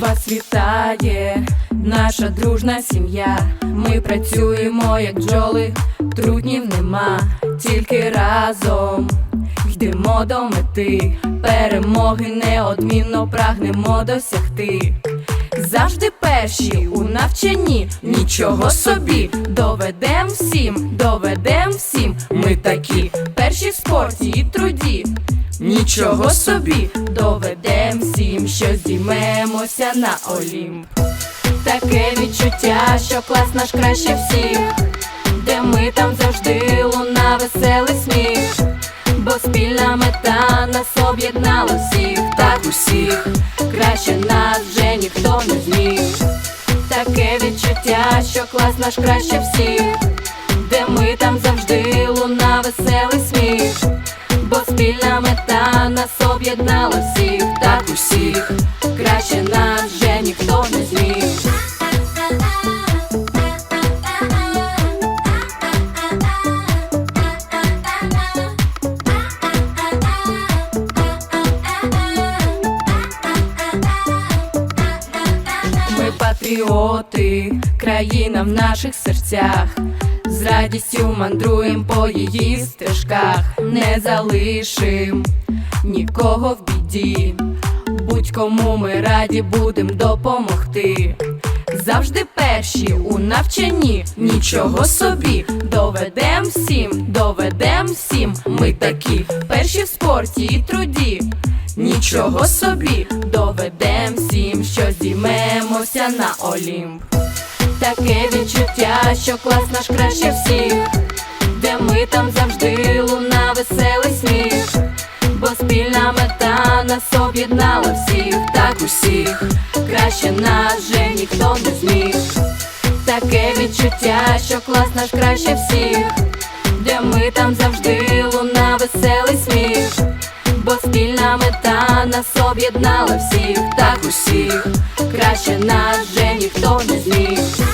процвітає наша дружна сім'я. Ми працюємо як бджоли, труднів нема, тільки разом йдемо до мети, перемоги неодмінно прагнемо досягти. Завжди перші у навчанні, нічого собі, доведем всім, доведем всім. Ми такі перші в спорті і труді. Нічого собі, доведем всім, що здіймемося на Олімп. Таке відчуття, що клас наш краще всіх, де ми там завжди луна, веселий сміх, бо спільна мета нас об'єднала всіх, так усіх, краще нас вже ніхто не зміг. Таке відчуття, що клас наш краще всіх, де ми там завжди луна, веселий сміх, бо спільна мета нас об'єднала всіх, усіх, краще нас вже ніхто не зміг. Ми патріоти, країна в наших серцях. З радістю мандруєм по її стежках, не залишим нікого в біді. Будь-кому ми раді будем допомогти. Завжди перші у навчанні, нічого собі, доведем всім, доведем всім. Ми такі перші в спорті і труді. Нічого собі, доведем всім, що здіймемося на Олімп. Таке відчуття, що клас наш краще всіх, де ми там завжди луна, веселий сміх, бо спільна мета нас об'єднала всіх, так усіх, краще нас вже ніхто не зміг. Таке відчуття, що клас наш краще всіх, де ми там завжди луна, веселий сміх, бо спільна мета нас об'єднала всіх, так усіх, краще нас вже ніхто не зміг.